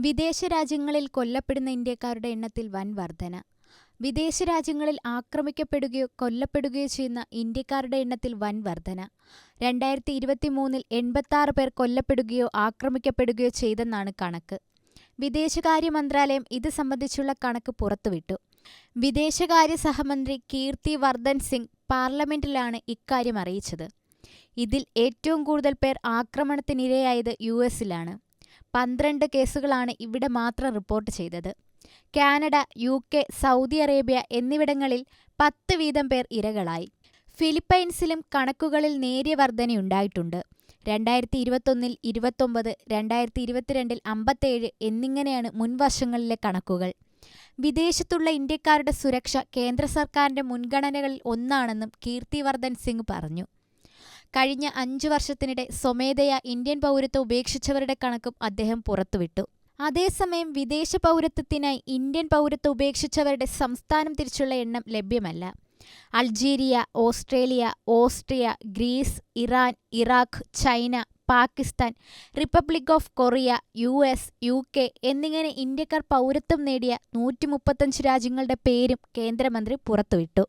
വിദേശ രാജ്യങ്ങളിൽ കൊല്ലപ്പെടുന്ന ഇന്ത്യക്കാരുടെ എണ്ണത്തിൽ വൻ വർധന. വിദേശ രാജ്യങ്ങളിൽ ആക്രമിക്കപ്പെടുകയോ കൊല്ലപ്പെടുകയോ ചെയ്യുന്ന ഇന്ത്യക്കാരുടെ എണ്ണത്തിൽ വൻ വർധന. രണ്ടായിരത്തി ഇരുപത്തിമൂന്നിൽ എൺപത്താറ് പേർ കൊല്ലപ്പെടുകയോ ആക്രമിക്കപ്പെടുകയോ ചെയ്തെന്നാണ് കണക്ക്. വിദേശകാര്യ മന്ത്രാലയം ഇത് സംബന്ധിച്ചുള്ള കണക്ക് പുറത്തുവിട്ടു. വിദേശകാര്യ സഹമന്ത്രി കീർത്തി വർദ്ധൻ സിംഗ് പാർലമെന്റിലാണ് ഇക്കാര്യം അറിയിച്ചത്. ഇതിൽ ഏറ്റവും കൂടുതൽ പേർ ആക്രമണത്തിനിരയായത് യു എസിലാണ്. പന്ത്രണ്ട് കേസുകളാണ് ഇവിടെ മാത്രം റിപ്പോർട്ട് ചെയ്തത്. Canada U K Saudi Arabia എന്നിവിടങ്ങളിൽ പത്ത് വീതം പേർ ഇരകളായി. ഫിലിപ്പൈൻസിലും കണക്കുകളിൽ നേരിയ വർധനയുണ്ടായിട്ടുണ്ട് രണ്ടായിരത്തി ഇരുപത്തൊന്നിൽ ഇരുപത്തൊമ്പത് രണ്ടായിരത്തി ഇരുപത്തിരണ്ടിൽ അമ്പത്തേഴ് എന്നിങ്ങനെയാണ് മുൻവർഷങ്ങളിലെ കണക്കുകൾ. വിദേശത്തുള്ള ഇന്ത്യക്കാരുടെ സുരക്ഷ കേന്ദ്ര സർക്കാരിന്റെ മുൻഗണനകളിൽ ഒന്നാണെന്നും കീർത്തിവർദ്ധൻ സിംഗ് പറഞ്ഞു. കഴിഞ്ഞ അഞ്ചു വർഷത്തിനിടെ സ്വമേധയാ ഇന്ത്യൻ പൗരത്വം ഉപേക്ഷിച്ചവരുടെ കണക്കും അദ്ദേഹം പുറത്തുവിട്ടു. അതേസമയം വിദേശ പൗരത്വത്തിനായി ഇന്ത്യൻ പൗരത്വം ഉപേക്ഷിച്ചവരുടെ സംസ്ഥാനം തിരിച്ചുള്ള എണ്ണം ലഭ്യമല്ല. Algeria Australia Austria Greece Iran Iraq China Pakistan Republic of Korea U S U K എന്നിങ്ങനെ ഇന്ത്യക്കാർ പൗരത്വം നേടിയ നൂറ്റി മുപ്പത്തഞ്ച് രാജ്യങ്ങളുടെ പേരും കേന്ദ്രമന്ത്രി പുറത്തുവിട്ടു.